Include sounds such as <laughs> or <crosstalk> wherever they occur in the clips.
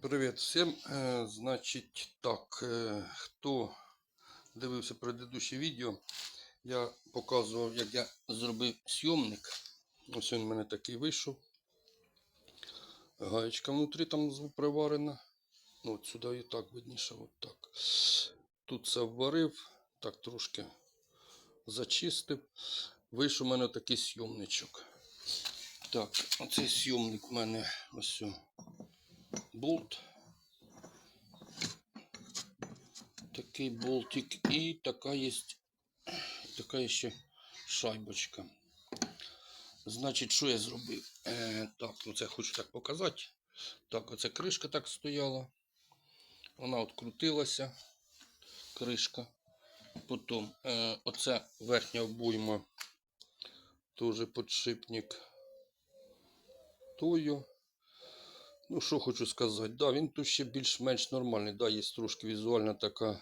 Привіт всім. Е, Значить, так, е, хто дивився предыдущее відео, я показував, як я зробив сйомник. Ось він у мене такий вийшов. Гаєчка внутрі там приварена. Ну, от сюди і так видніше, от так. Тут все вварив, так трошки зачистив. Вийшов у мене такий сйомничок. Так, оцей сйомник у мене ось. о болт. Такий болтик і така є така ще шайбочка. Значить, що я зробив? Е, так, ну це хочу так показати. Так, оця кришка так стояла. Вона відкрутилася. Кришка. Потім е, оце верхня обойма. Теж подшипник. Тою. Ну, що хочу сказати, да, він тут ще більш-менш нормальний. Да, є трошки візуальна така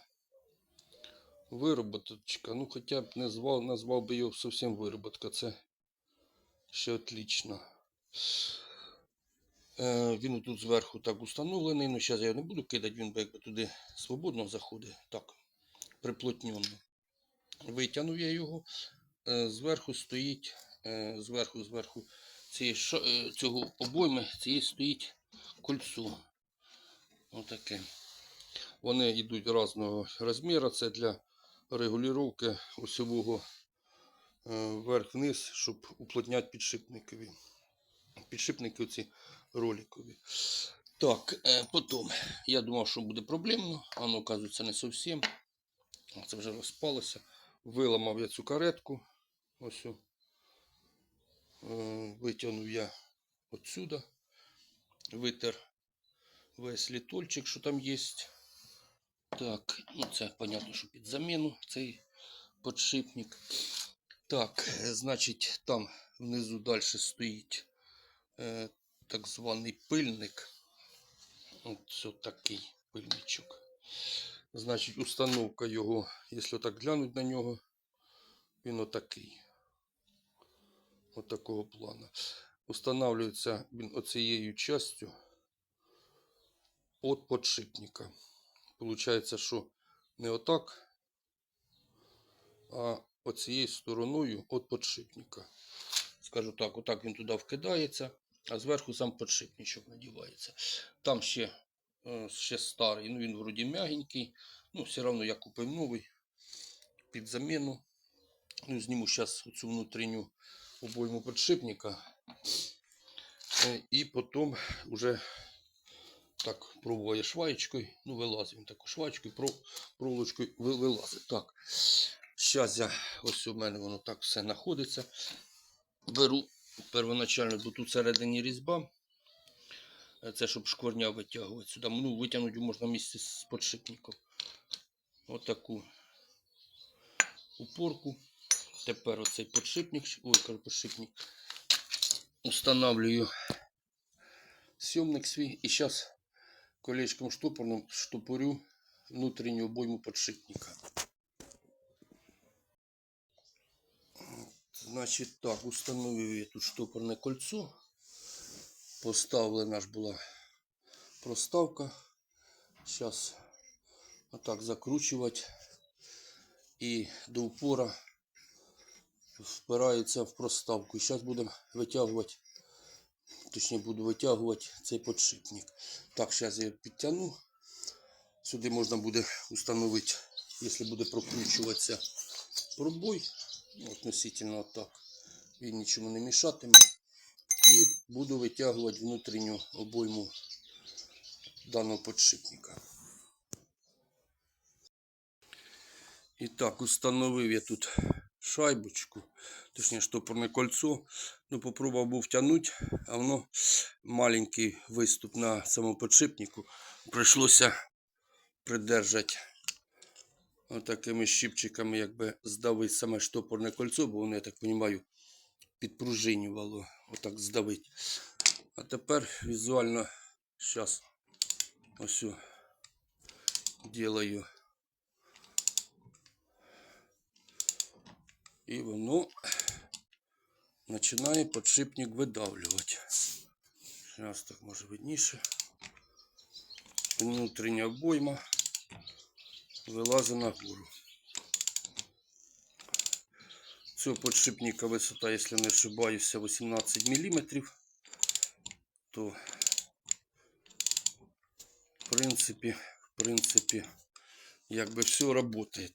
вироботочка. Ну, хоча б не звав, назвав би його зовсім вироботка. Це ще отлично. Е, він тут зверху так установлений. Ну, зараз я не буду кидати, він би якби туди свободно заходить. Так, приплотнено. Витягнув я його. Е, зверху стоїть, е, зверху, зверху цієї, е, цього обойми цієї стоїть кольцо. Отаке. Вони йдуть різного розміру. Це для регулювання осьового е, вверх-вниз, щоб уплотняти підшипникові. Підшипники оці роликові. Так, е, потім я думав, що буде проблемно, воно, оказується, не зовсім. Це вже розпалося. Виламав я цю каретку. Ось. Е, Витягнув я отсюда витер весь літольчик, що там є. Так, ну це понятно, що під заміну цей подшипник. Так, значить, там внизу далі стоїть е, так званий пильник. Ось такий пильничок. Значить, установка його, якщо так глянуть на нього, він отакий. От такого плану. Устанавливается він оцією частю от подшипника. Получається, що не отак, а оцією стороною от подшипника. Скажу так, отак він туди вкидається, а зверху сам подшипничок надівається. Там ще, е, ще старий, ну він вроді м'ягенький, ну все одно я купив новий під заміну. Ну, зніму зараз цю внутрішню обойму подшипника. Е, І потім вже так пробує шваєчкою. Ну, вилазить він таку швачкою, про, проволочкою вилазить. Так. Зараз я ось у мене воно так все знаходиться. Беру первоначально, бо тут всередині різьба. Е, Це щоб шкварня витягувати сюди. Ну, витягнути можна місце з подшипником. Отаку упорку. Тепер оцей подшипник, ой, подшипник, устанавливаю сйомник свій і зараз колечком штопорним штопорю внутрішню обойму подшипника. Значить так, установив я тут штопорне кольцо. Поставлена ж була проставка. Зараз отак закручувати і до упора впирається в проставку. І зараз будемо витягувати, точніше буду витягувати цей подшипник. Так, зараз я підтягну. Сюди можна буде встановити, якщо буде прокручуватися пробой, относительно так, він нічому не мішатиме. І буду витягувати внутрішню обойму даного подшипника. І так, установив я тут шайбочку, точніше штопорне кольцо. Ну, попробував був тягнути, а воно маленький виступ на самому подшипнику. Прийшлося придержати отакими щипчиками, якби здавити саме штопорне кольцо, бо воно, я так розумію, підпружинювало. Отак здавити. А тепер візуально зараз ось ділаю. І воно починає подшипник видавлювати. Зараз так може видніше. внутрішня обойма вилазить на гору. Цього подшипника висота, якщо не ошибаюся, 18 мм, то в принципі, в принципі, якби все працює.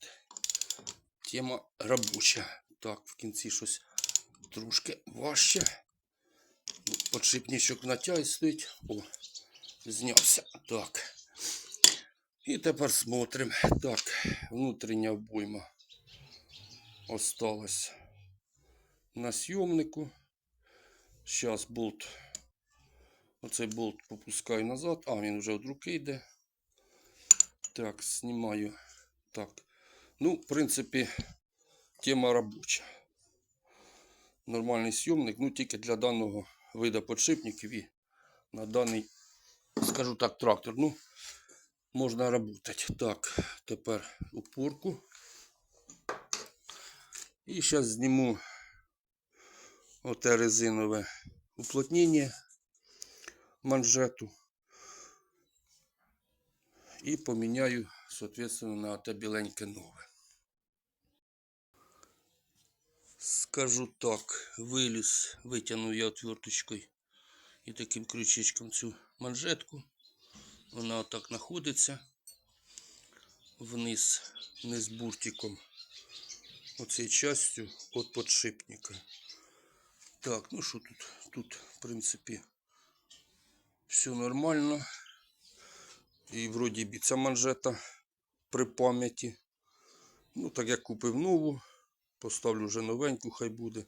Тема робоча. Так, в кінці щось трошки важче. Подшипничок натяг стоїть. О, знявся. Так. І тепер смотрим. Так, внутрішня обойма осталась на съемнику. Зараз болт. Оцей болт попускаю назад. А, він вже від руки йде. Так, знімаю. Так. Ну, в принципі, тема робоча. Нормальний съемник, ну тільки для даного вида подшипників і на даний, скажу так, трактор. Ну, можна працювати. Так, тепер упорку. І зараз зніму оте резинове уплотнення манжету. І поміняю, соответственно, на те біленьке нове. Скажу так, виліз, витягнув я отверточкою і таким крючечком цю манжетку. Вона отак знаходиться вниз, вниз буртиком. Оцей частю від подшипника. Так, ну що тут? Тут, в принципі, все нормально. І вроді бі ця манжета при пам'яті. Ну, так як купив нову, поставлю вже новеньку, хай буде.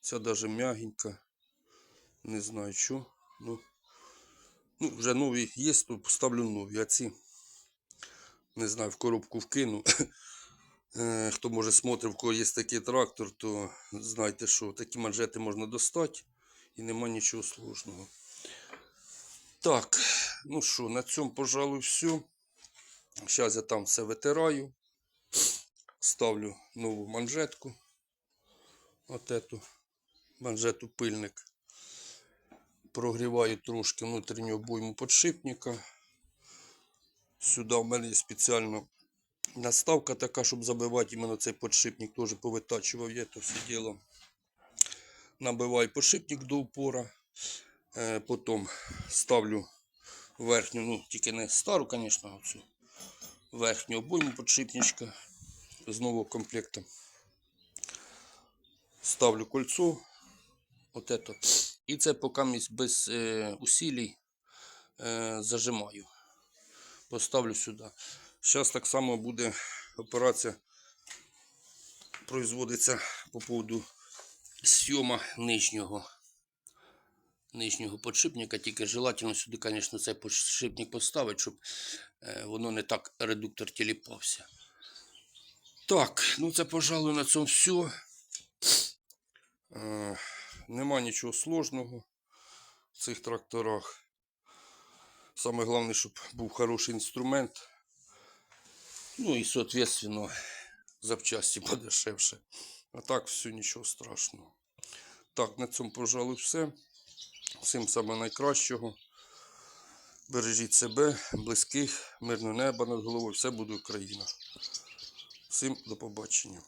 Ця даже м'ягенька. Не знаю що. Ну, ну вже нові є, то поставлю нові. А ці, не знаю, в коробку вкину. <laughs> Е, Хто може смотрив, в кого є такий трактор, то знайте, що такі манжети можна достати і нема нічого сложного. Так, ну що, на цьому, пожалуй, все. Зараз я там все витираю. Ставлю нову манжетку. От эту манжету пильник. Прогріваю трошки внутрішню обойму подшипника. Сюди в мене є спеціально наставка така, щоб забивати іменно цей подшипник. Теж повитачував я це все діло. Набиваю подшипник до упора. Е, Потім ставлю верхню, ну тільки не стару, звісно, верхню обойму подшипничка з нового комплекту. Ставлю кольцо. От это. І це поки без е, усилій е, зажимаю. Поставлю сюди. Зараз так само буде операція производиться по поводу сйома нижнього нижнього подшипника, тільки желательно сюди, звісно, цей подшипник поставити, щоб е, воно не так редуктор тіліпався. Так, ну це, пожалуй, на цьому все. Нема нічого сложного в цих тракторах. Саме головне, щоб був хороший інструмент. Ну і, соответственно, запчасті <laughs> подешевше. А так, все, нічого страшного. Так, на цьому, пожалуй, все. Всім саме найкращого. Бережіть себе, близьких, мирного неба над головою. Все буде Україна. Всім до побачення.